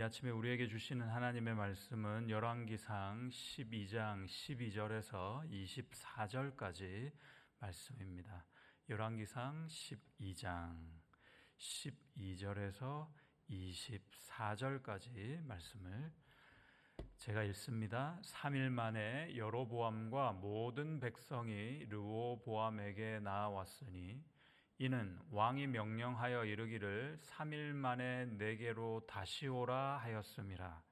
이 아침에 우리에게 주시는 하나님의 말씀은 열왕기상 12장 12절에서 24절까지 말씀입니다. 열왕기상 12장 12절에서 24절까지 말씀을 제가 읽습니다. 3일 만에 여로보암과 모든 백성이 르호보암에게 나아왔으니 이는 왕이 명령하여 이르기를 3일 만에 내게로 다시 오라 하였음이라.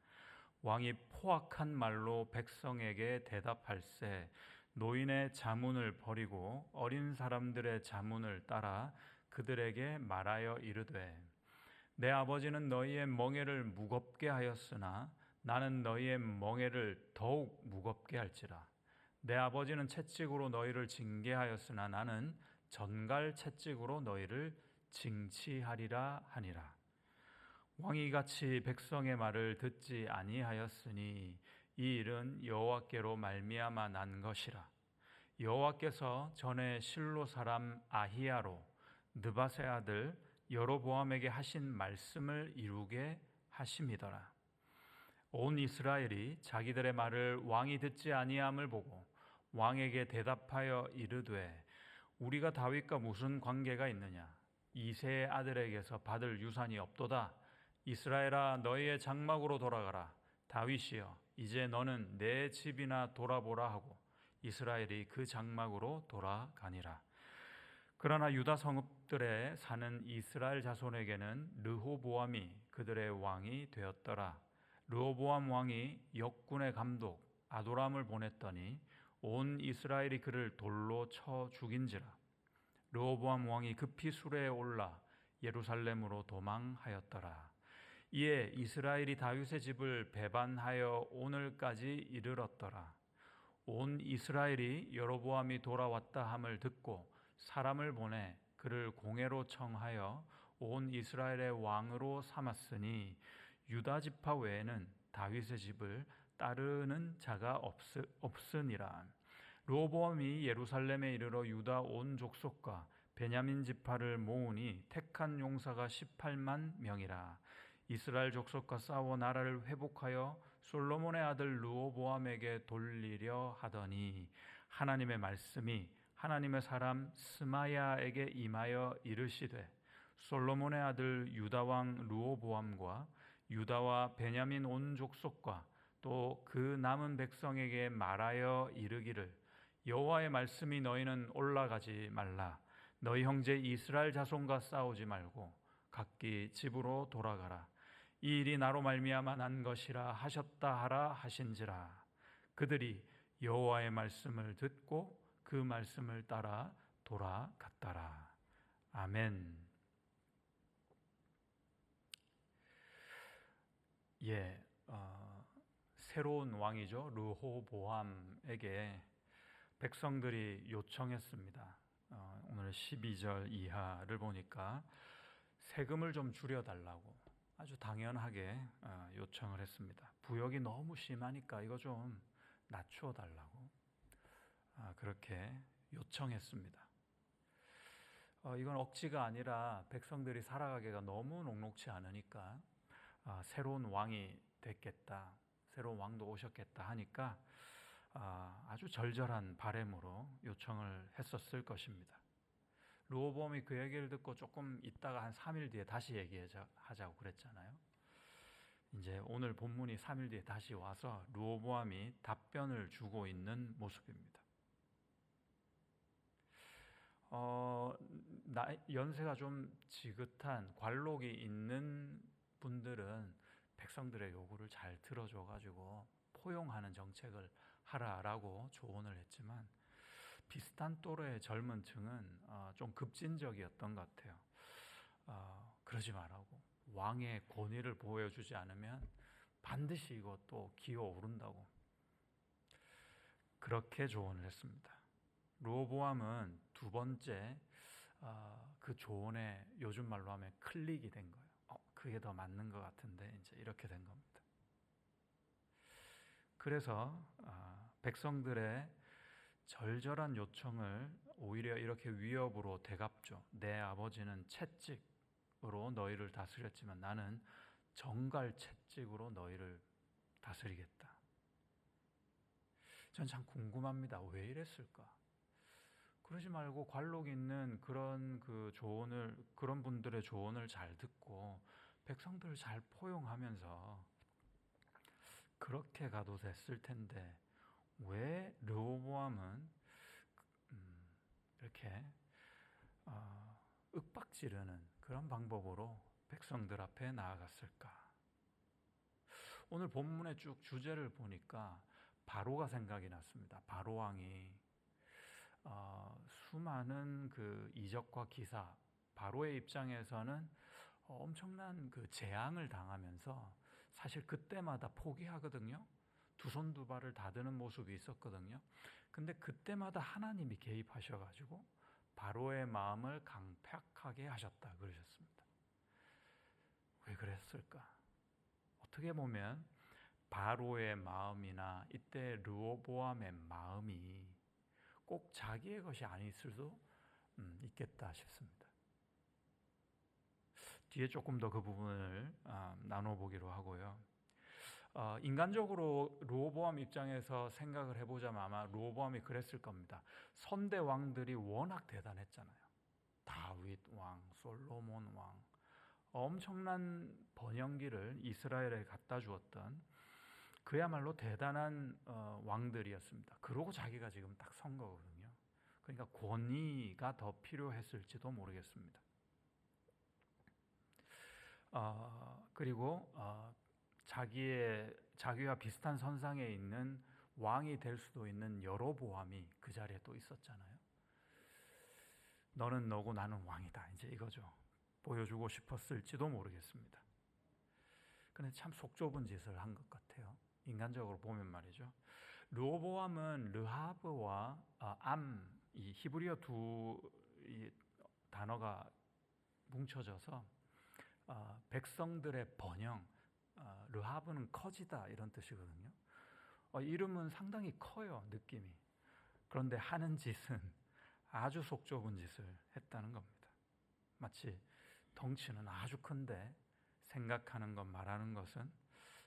왕이 포악한 말로 백성에게 대답할세 노인의 자문을 버리고 어린 사람들의 자문을 따라 그들에게 말하여 이르되 내 아버지는 너희의 멍에를 무겁게 하였으나 나는 너희의 멍에를 더욱 무겁게 할지라 내 아버지는 채찍으로 너희를 징계하였으나 나는 전갈 채찍으로 너희를 징치하리라 하니라. 왕이 같이 백성의 말을 듣지 아니하였으니 이 일은 여호와께로 말미암아 난 것이라. 여호와께서 전에 실로 사람 아히야로 느바세 아들 여로보암에게 하신 말씀을 이루게 하심이더라. 온 이스라엘이 자기들의 말을 왕이 듣지 아니함을 보고 왕에게 대답하여 이르되 우리가 다윗과 무슨 관계가 있느냐? 이세의 아들에게서 받을 유산이 없도다. 이스라엘아 너희의 장막으로 돌아가라. 다윗이여 이제 너는 내 집이나 돌아보라 하고 이스라엘이 그 장막으로 돌아가니라. 그러나 유다 성읍들에 사는 이스라엘 자손에게는 르호보암이 그들의 왕이 되었더라. 르호보암 왕이 역군의 감독 아도람을 보냈더니 온 이스라엘이 그를 돌로 쳐 죽인지라. 르호보암 왕이 급히 수레에 올라 예루살렘으로 도망하였더라. 이에 이스라엘이 다윗의 집을 배반하여 오늘까지 이르렀더라. 온 이스라엘이 여로보암이 돌아왔다 함을 듣고 사람을 보내 그를 공회로 청하여 온 이스라엘의 왕으로 삼았으니 유다 지파 외에는 다윗의 집을 따르는 자가 없, 으니라 로보암이 예루살렘에 이르러 유다 온 족속과 베냐민 지파를 모으니 택한 용사가 18만 명이라. 이스라엘 족속과 싸워 나라를 회복하여 솔로몬의 아들 루오보암에게 돌리려 하더니 하나님의 말씀이 하나님의 사람 스마야에게 임하여 이르시되 솔로몬의 아들 유다 왕 루오보암과 유다와 베냐민 온 족속과 또 그 남은 백성에게 말하여 이르기를 여호와의 말씀이 너희는 올라가지 말라. 너희 형제 이스라엘 자손과 싸우지 말고 각기 집으로 돌아가라. 이 일이 나로 말미암아 난 것이라 하셨다 하라 하신지라. 그들이 여호와의 말씀을 듣고 그 말씀을 따라 돌아갔더라. 아멘. 예 어, 새로운 왕이죠. 르호보암에게 백성들이 요청했습니다. 어, 오늘 12절 이하를 보니까 세금을 좀 줄여달라고 아주 당연하게 어, 요청을 했습니다. 부역이 너무 심하니까 이거 좀 낮추어 달라고 아, 그렇게 요청했습니다. 어, 이건 억지가 아니라 백성들이 살아가기가 너무 녹록치 않으니까 아, 새로운 왕이 됐겠다. 새로운 왕도 오셨겠다 하니까 아, 아주 절절한 바램으로 요청을 했었을 것입니다. 루오보암이 그 얘기를 듣고 조금 있다가 한 3일 뒤에 다시 얘기하자고 그랬잖아요. 이제 오늘 본문이 3일 뒤에 다시 와서 루오보암이 답변을 주고 있는 모습입니다. 어, 나, 연세가 좀 지긋한 관록이 있는 분들은 백성들의 요구를 잘 들어줘 가지고 포용하는 정책을 하라라고 조언을 했지만 비슷한 또래의 젊은 층은 어, 좀 급진적이었던 것 같아요. 어, 그러지 말라고 왕의 권위를 보여주지 않으면 반드시 이것도 기어 오른다고 그렇게 조언을 했습니다. 로보암은 두 번째 어, 그 조언에 요즘 말로 하면 클릭이 된 거예요. 어, 그게 더 맞는 것 같은데 이제 이렇게 된 겁니다. 그래서 어, 백성들의 절절한 요청을 오히려 이렇게 위협으로 대갚죠. 내 아버지는 채찍으로 너희를 다스렸지만 나는 정갈 채찍으로 너희를 다스리겠다. 전 참 궁금합니다. 왜 이랬을까? 그러지 말고 관록 있는 그런 그 조언을 그런 분들의 조언을 잘 듣고 백성들을 잘 포용하면서 그렇게 가도 됐을 텐데 왜 르호보암은 음, 이렇게 어, 윽박지르는 그런 방법으로 백성들 앞에 나아갔을까? 오늘 본문의 쭉 주제를 보니까 바로가 생각이 났습니다. 바로 왕이 어, 수많은 그 이적과 기사, 바로의 입장에서는 엄청난 그 재앙을 당하면서 사실 그때마다 포기하거든요. 두 손 두 발을 다 드는 모습이 있었거든요. 근데 그때마다 하나님이 개입하셔 가지고 바로의 마음을 강팍하게 하셨다 그러셨습니다. 왜 그랬을까? 어떻게 보면 바로의 마음이나 이때 르오보암의 마음이 꼭 자기의 것이 아닐 수도 음, 있겠다 싶습니다. 뒤에 조금 더 그 부분을 아, 나눠보기로 하고요. 어, 인간적으로 로보암 입장에서 생각을 해보자면 아마 로보암이 그랬을 겁니다. 선대 왕들이 워낙 대단했잖아요. 다윗 왕, 솔로몬 왕, 엄청난 번영기를 이스라엘에 갖다 주었던 그야말로 대단한 어, 왕들이었습니다. 그러고 자기가 지금 딱 선 거거든요. 그러니까 권위가 더 필요했을지도 모르겠습니다. 어, 그리고 어, 자기의 자기와 비슷한 선상에 있는 왕이 될 수도 있는 여로보암이 그 자리에 또 있었잖아요. 너는 너고 나는 왕이다. 이제 이거죠. 보여주고 싶었을지도 모르겠습니다. 근데 참 속 좁은 짓을 한 것 같아요. 인간적으로 보면 말이죠. 르호보암은 르하브와 아, 암, 이 히브리어 두 단어가 뭉쳐져서 어, 백성들의 번영, 어, 르하브는 커지다 이런 뜻이거든요. 어, 이름은 상당히 커요 느낌이. 그런데 하는 짓은 아주 속 좁은 짓을 했다는 겁니다. 마치 덩치는 아주 큰데 생각하는 것, 말하는 것은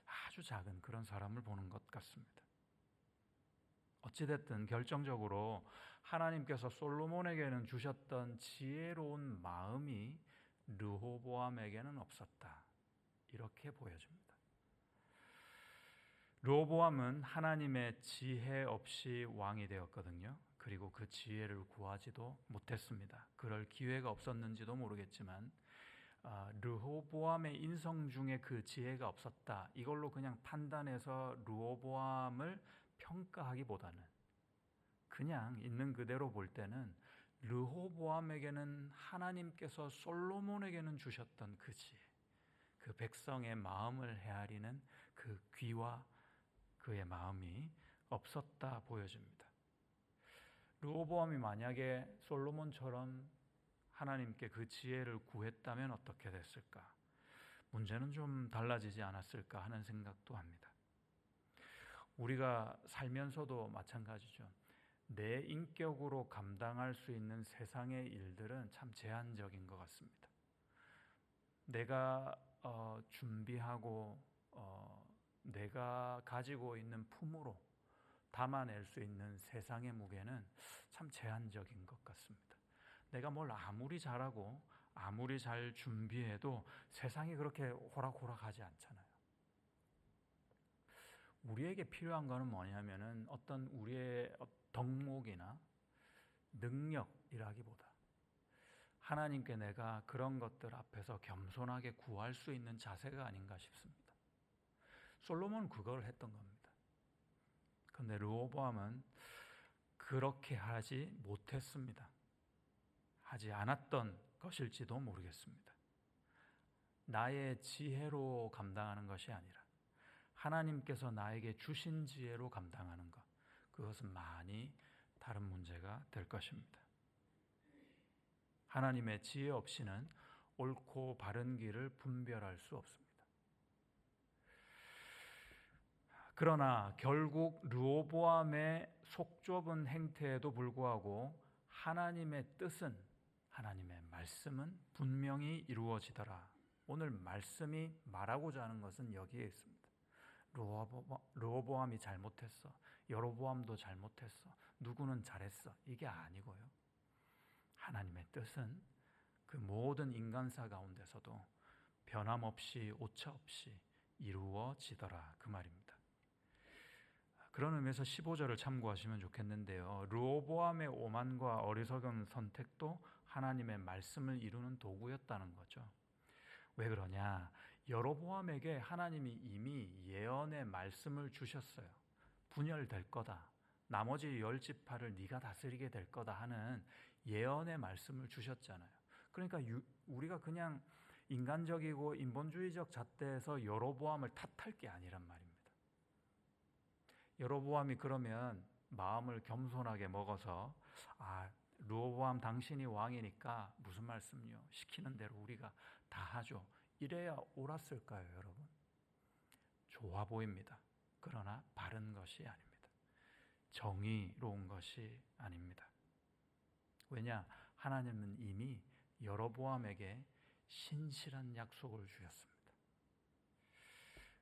아주 작은 그런 사람을 보는 것 같습니다. 어찌됐든 결정적으로 하나님께서 솔로몬에게는 주셨던 지혜로운 마음이 르호보암에게는 없었다. 이렇게 보여집니다. 르호보암은 하나님의 지혜 없이 왕이 되었거든요. 그리고 그 지혜를 구하지도 못했습니다. 그럴 기회가 없었는지도 모르겠지만 아, 르호보암의 인성 중에 그 지혜가 없었다. 이걸로 그냥 판단해서 르호보암을 평가하기보다는 그냥 있는 그대로 볼 때는 르호보암에게는 하나님께서 솔로몬에게는 주셨던 그 지혜, 그 백성의 마음을 헤아리는 그 귀와 그의 마음이 없었다 보여집니다. 르호보암이 만약에 솔로몬처럼 하나님께 그 지혜를 구했다면 어떻게 됐을까? 문제는 좀 달라지지 않았을까 하는 생각도 합니다. 우리가 살면서도 마찬가지죠. 내 인격으로 감당할 수 있는 세상의 일들은 참 제한적인 것 같습니다. 내가 어, 준비하고 어, 내가 가지고 있는 품으로 담아낼 수 있는 세상의 무게는 참 제한적인 것 같습니다. 내가 뭘 아무리 잘하고 아무리 잘 준비해도 세상이 그렇게 호락호락하지 않잖아요. 우리에게 필요한 것은 뭐냐면은 어떤 우리의 덕목이나 능력이라기보다 하나님께 내가 그런 것들 앞에서 겸손하게 구할 수 있는 자세가 아닌가 싶습니다. 솔로몬은 그걸 했던 겁니다. 그런데 르호보암은 그렇게 하지 못했습니다. 하지 않았던 것일지도 모르겠습니다. 나의 지혜로 감당하는 것이 아니라 하나님께서 나에게 주신 지혜로 감당하는 것. 그것은 많이 다른 문제가 될 것입니다. 하나님의 지혜 없이는 옳고 바른 길을 분별할 수 없습니다. 그러나 결국 르오보암의 속 좁은 행태에도 불구하고 하나님의 뜻은 하나님의 말씀은 분명히 이루어지더라. 오늘 말씀이 말하고자 하는 것은 여기에 있습니다. 르호보암이 잘못했어. 여로보암도 잘못했어. 누구는 잘했어. 이게 아니고요. 하나님의 뜻은 그 모든 인간사 가운데서도 변함없이 오차 없이 이루어지더라 그 말입니다. 그런 의미에서 15절을 참고하시면 좋겠는데요. 르호보암의 오만과 어리석은 선택도 하나님의 말씀을 이루는 도구였다는 거죠. 왜 그러냐? 여로보암에게 하나님이 이미 예언의 말씀을 주셨어요. 분열될 거다. 나머지 열 지파를 네가 다스리게 될 거다 하는 예언의 말씀을 주셨잖아요. 그러니까 유, 우리가 그냥 인간적이고 인본주의적 잣대에서 여로보암을 탓할 게 아니란 말입니다. 여로보암이 그러면 마음을 겸손하게 먹어서 아 르호보암 당신이 왕이니까 무슨 말씀요? 시키는 대로 우리가 다 하죠. 이래야 옳았을까요, 여러분? 좋아 보입니다. 그러나 바른 것이 아닙니다. 정의로운 것이 아닙니다. 왜냐? 하나님은 이미 여로보암에게 신실한 약속을 주셨습니다.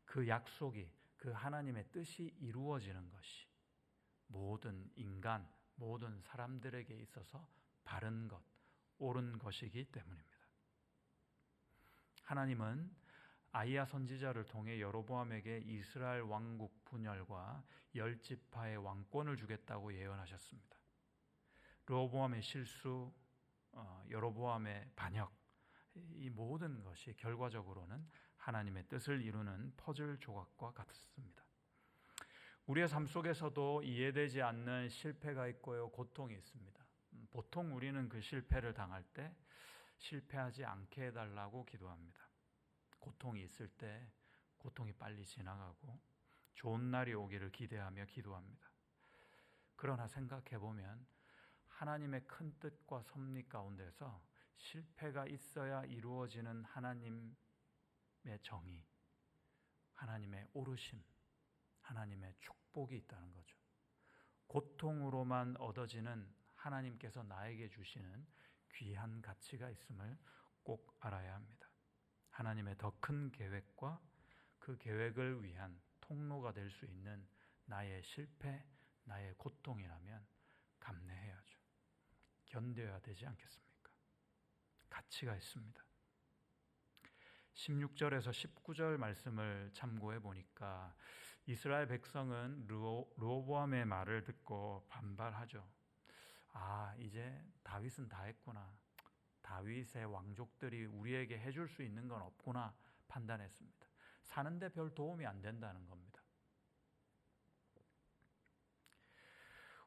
그 약속이 그 하나님의 뜻이 이루어지는 것이 모든 인간, 모든 사람들에게 있어서 바른 것, 옳은 것이기 때문입니다. 하나님은 아이야 선지자를 통해 여로보암에게 이스라엘 왕국 분열과 열 지파의 왕권을 주겠다고 예언하셨습니다. 로보암의 실수, 어, 여로보암의 반역, 이 모든 것이 결과적으로는 하나님의 뜻을 이루는 퍼즐 조각과 같습니다. 우리의 삶 속에서도 이해되지 않는 실패가 있고요, 고통이 있습니다. 음, 보통 우리는 그 실패를 당할 때 실패하지 않게 해달라고 기도합니다. 고통이 있을 때 고통이 빨리 지나가고 좋은 날이 오기를 기대하며 기도합니다. 그러나 생각해 보면 하나님의 큰 뜻과 섭리 가운데서 실패가 있어야 이루어지는 하나님의 정의, 하나님의 오르심, 하나님의 축복이 있다는 거죠. 고통으로만 얻어지는 하나님께서 나에게 주시는 귀한 가치가 있음을 꼭 알아야 합니다. 하나님의 더 큰 계획과 그 계획을 위한 통로가 될 수 있는 나의 실패, 나의 고통이라면 감내해야죠. 견뎌야 되지 않겠습니까? 가치가 있습니다. 16절에서 19절 말씀을 참고해 보니까 이스라엘 백성은 르호보암의 말을 듣고 반발하죠. 아, 이제 다윗은 다 했구나. 다윗의 왕족들이 우리에게 해줄 수 있는 건 없구나 판단했습니다. 사는데 별 도움이 안 된다는 겁니다.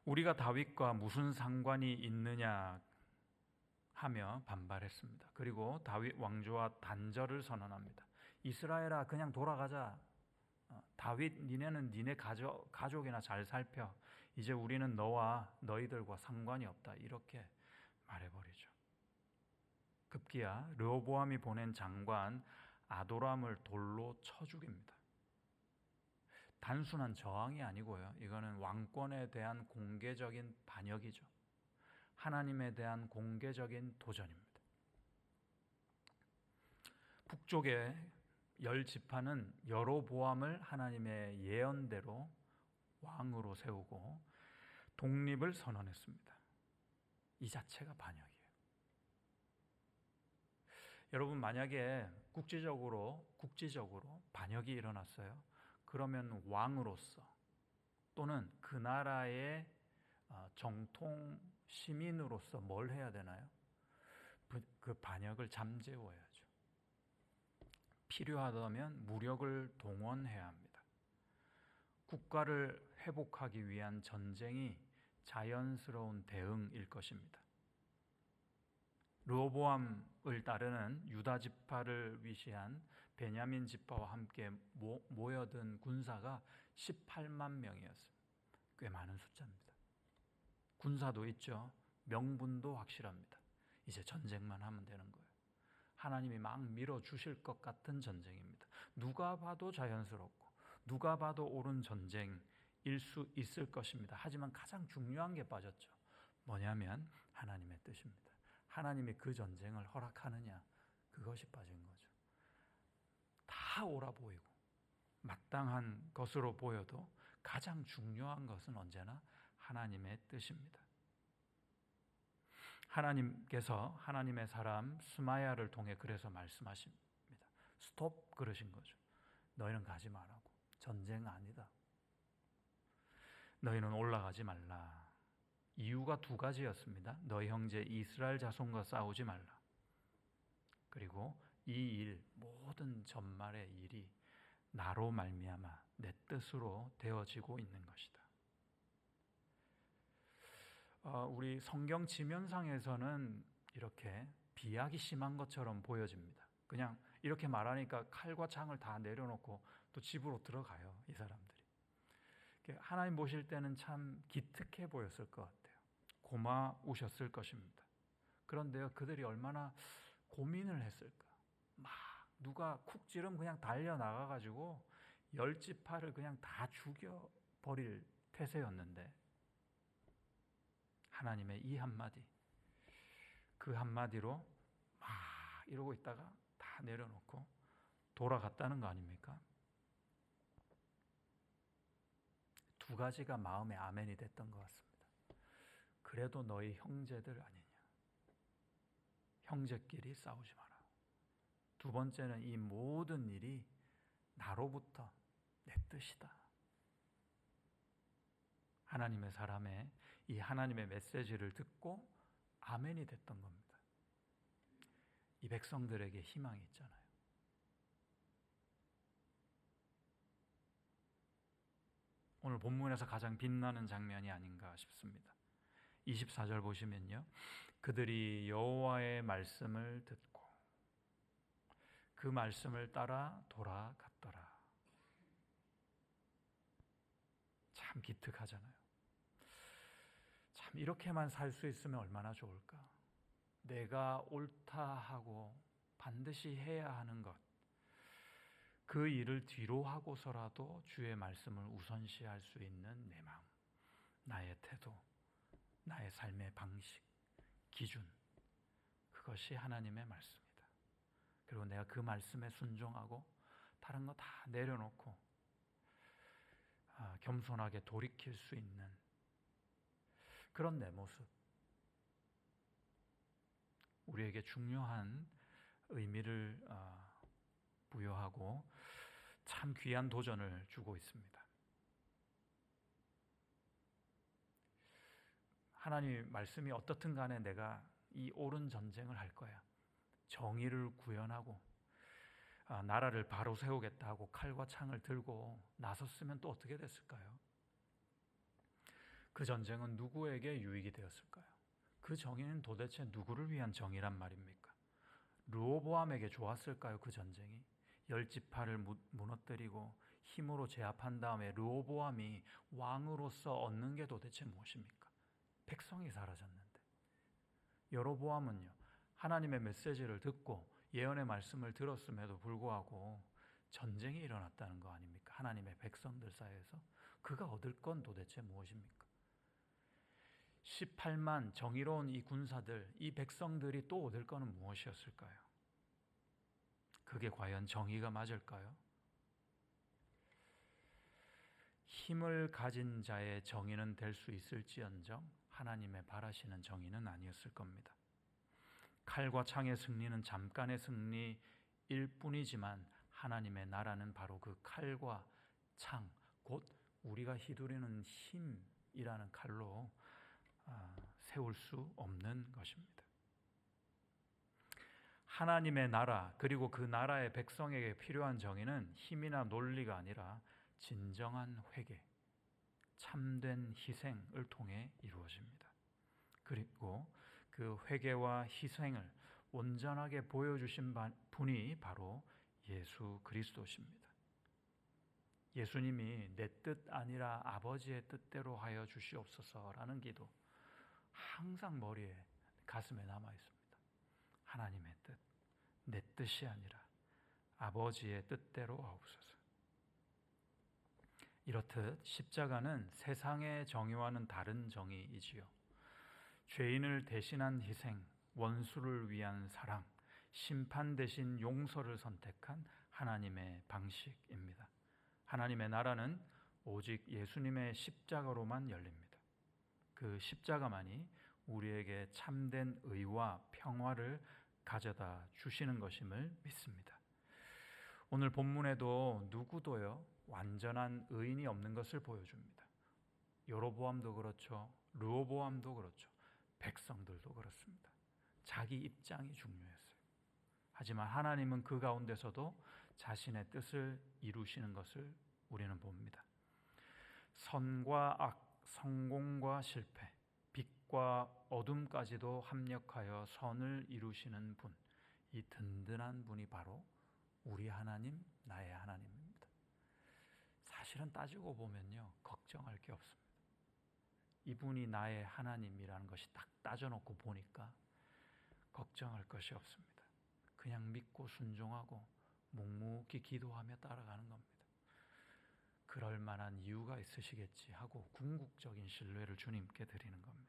우리가 다윗과 무슨 상관이 있느냐 하며 반발했습니다. 그리고 다윗 왕조와 단절을 선언합니다. 이스라엘아 그냥 돌아가자. 어, 다윗 니네는 니네 가족, 가족이나 잘 살펴. 이제 우리는 너와 너희들과 상관이 없다. 이렇게 말해버리죠. 급기야 르호보암이 보낸 장관 아도람을 돌로 쳐 죽입니다. 단순한 저항이 아니고요. 이거는 왕권에 대한 공개적인 반역이죠. 하나님에 대한 공개적인 도전입니다. 북쪽의 열 지파는 여로보암을 하나님의 예언대로 왕으로 세우고 독립을 선언했습니다. 이 자체가 반역이에요. 여러분 만약에 국제적으로 국제적으로 반역이 일어났어요. 그러면 왕으로서 또는 그 나라의 어, 정통 시민으로서 뭘 해야 되나요? 그 반역을 잠재워야죠. 필요하다면 무력을 동원해야 합니다. 국가를 회복하기 위한 전쟁이 자연스러운 대응일 것입니다. 르호보암을 따르는 유다 지파를 위시한 베냐민 지파와 함께 모여든 군사가 18만 명이었습니다. 꽤 많은 숫자입니다. 군사도 있죠. 명분도 확실합니다. 이제 전쟁만 하면 되는 거예요. 하나님이 막 밀어 주실 것 같은 전쟁입니다. 누가 봐도 자연스럽고 누가 봐도 옳은 전쟁일 수 있을 것입니다. 하지만 가장 중요한 게 빠졌죠. 뭐냐면 하나님의 뜻입니다. 하나님이 그 전쟁을 허락하느냐 그것이 빠진 거죠. 다 옳아 보이고 마땅한 것으로 보여도 가장 중요한 것은 언제나 하나님의 뜻입니다. 하나님께서 하나님의 사람 스마야를 통해 그래서 말씀하십니다. 스톱 그러신 거죠. 너희는 가지 말라고. 전쟁 아니다. 너희는 올라가지 말라. 이유가 두 가지였습니다. 너희 형제 이스라엘 자손과 싸우지 말라. 그리고 이 일, 모든 전말의 일이 나로 말미암아 내 뜻으로 되어지고 있는 것이다. 어, 우리 성경 지면상에서는 이렇게 비약이 심한 것처럼 보여집니다. 그냥 이렇게 말하니까 칼과 창을 다 내려놓고 또 집으로 들어가요, 이 사람들이. 하나님 보실 때는 참 기특해 보였을 것 같아요. 고마우셨을 것입니다. 그런데요, 그들이 얼마나 고민을 했을까. 막 누가 쿡 찌르면 그냥 달려 나가가지고 열 지파를 그냥 다 죽여버릴 태세였는데 하나님의 이 한마디, 그 한마디로 막 이러고 있다가 다 내려놓고 돌아갔다는 거 아닙니까? 두 가지가 마음의 아멘이 됐던 것 같습니다. 그래도 너희 형제들 아니냐. 형제끼리 싸우지 마라. 두 번째는 이 모든 일이 나로부터 내 뜻이다. 하나님의 사람의 이 하나님의 메시지를 듣고 아멘이 됐던 겁니다. 이 백성들에게 희망이 있잖아요. 오늘 본문에서 가장 빛나는 장면이 아닌가 싶습니다. 24절 보시면요. 그들이 여호와의 말씀을 듣고 그 말씀을 따라 돌아갔더라. 참 기특하잖아요. 참 이렇게만 살 수 있으면 얼마나 좋을까? 내가 옳다 하고 반드시 해야 하는 것. 그 일을 뒤로 하고서라도 주의 말씀을 우선시할 수 있는 내 마음, 나의 태도, 나의 삶의 방식, 기준. 그것이 하나님의 말씀이다. 그리고 내가 그 말씀에 순종하고 다른 거 다 내려놓고 아, 겸손하게 돌이킬 수 있는 그런 내 모습. 우리에게 중요한 의미를 아, 부여하고 참 귀한 도전을 주고 있습니다. 하나님 말씀이 어떻든 간에 내가 이 옳은 전쟁을 할 거야. 정의를 구현하고 아, 나라를 바로 세우겠다 하고 칼과 창을 들고 나섰으면 또 어떻게 됐을까요? 그 전쟁은 누구에게 유익이 되었을까요? 그 정의는 도대체 누구를 위한 정의란 말입니까? 르호보암에게 좋았을까요? 그 전쟁이 열 지파를 무너뜨리고 힘으로 제압한 다음에 르호보암이 왕으로서 얻는 게 도대체 무엇입니까? 백성이 사라졌는데 여로보암은요 하나님의 메시지를 듣고 예언의 말씀을 들었음에도 불구하고 전쟁이 일어났다는 거 아닙니까? 하나님의 백성들 사이에서 그가 얻을 건 도대체 무엇입니까? 18만 정의로운 이 군사들, 이 백성들이 또 얻을 거는 무엇이었을까요? 그게 과연 정의가 맞을까요? 힘을 가진 자의 정의는 될 수 있을지언정 하나님의 바라시는 정의는 아니었을 겁니다. 칼과 창의 승리는 잠깐의 승리일 뿐이지만 하나님의 나라는 바로 그 칼과 창, 곧 우리가 휘두르는 힘이라는 칼로 아, 세울 수 없는 것입니다. 하나님의 나라 그리고 그 나라의 백성에게 필요한 정의는 힘이나 논리가 아니라 진정한 회개, 참된 희생을 통해 이루어집니다. 그리고 그 회개와 희생을 온전하게 보여주신 분이 바로 예수 그리스도십니다. 예수님이 내 뜻 아니라 아버지의 뜻대로 하여 주시옵소서라는 기도 항상 머리에 가슴에 남아 있습니다. 하나님의 뜻, 내 뜻이 아니라 아버지의 뜻대로 하옵소서. 이렇듯 십자가는 세상의 정의와는 다른 정의이지요. 죄인을 대신한 희생, 원수를 위한 사랑, 심판 대신 용서를 선택한 하나님의 방식입니다. 하나님의 나라는 오직 예수님의 십자가로만 열립니다. 그 십자가만이 우리에게 참된 의와 평화를 가져다 주시는 것임을 믿습니다. 오늘 본문에도 누구도요 완전한 의인이 없는 것을 보여줍니다. 여로보암도 그렇죠, 르호보암도 그렇죠, 백성들도 그렇습니다. 자기 입장이 중요했어요. 하지만 하나님은 그 가운데서도 자신의 뜻을 이루시는 것을 우리는 봅니다. 선과 악, 성공과 실패, 빛과 어둠까지도 합력하여 선을 이루시는 분, 이 든든한 분이 바로 우리 하나님, 나의 하나님입니다. 사실은 따지고 보면요, 걱정할 게 없습니다. 이분이 나의 하나님이라는 것이 딱 따져놓고 보니까 걱정할 것이 없습니다. 그냥 믿고 순종하고 묵묵히 기도하며 따라가는 겁니다. 그럴 만한 이유가 있으시겠지 하고 궁극적인 신뢰를 주님께 드리는 겁니다.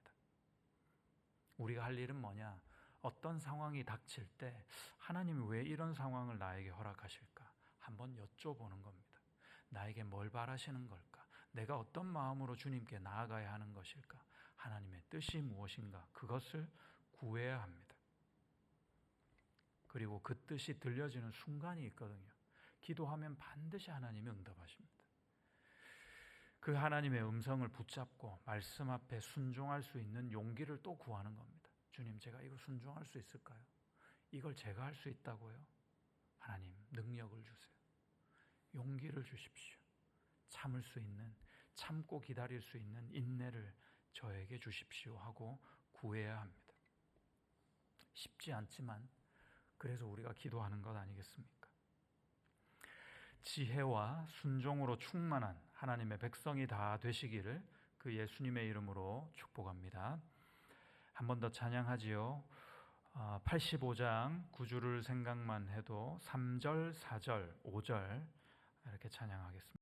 우리가 할 일은 뭐냐? 어떤 상황이 닥칠 때 하나님이 왜 이런 상황을 나에게 허락하실까? 한번 여쭤보는 겁니다. 나에게 뭘 바라시는 걸까? 내가 어떤 마음으로 주님께 나아가야 하는 것일까? 하나님의 뜻이 무엇인가? 그것을 구해야 합니다. 그리고 그 뜻이 들려지는 순간이 있거든요. 기도하면 반드시 하나님이 응답하십니다. 그 하나님의 음성을 붙잡고 말씀 앞에 순종할 수 있는 용기를 또 구하는 겁니다. 주님, 제가 이거 순종할 수 있을까요? 이걸 제가 할 수 있다고요? 하나님, 능력을 주세요. 용기를 주십시오. 참을 수 있는, 참고 기다릴 수 있는 인내를 저에게 주십시오 하고 구해야 합니다. 쉽지 않지만, 그래서 우리가 기도하는 것 아니겠습니까? 지혜와 순종으로 충만한 하나님의 백성이 다 되시기를 그 예수님의 이름으로 축복합니다. 한 번 더 찬양하지요. 85장 9주를 생각만 해도 3절, 4절, 5절 이렇게 찬양하겠습니다.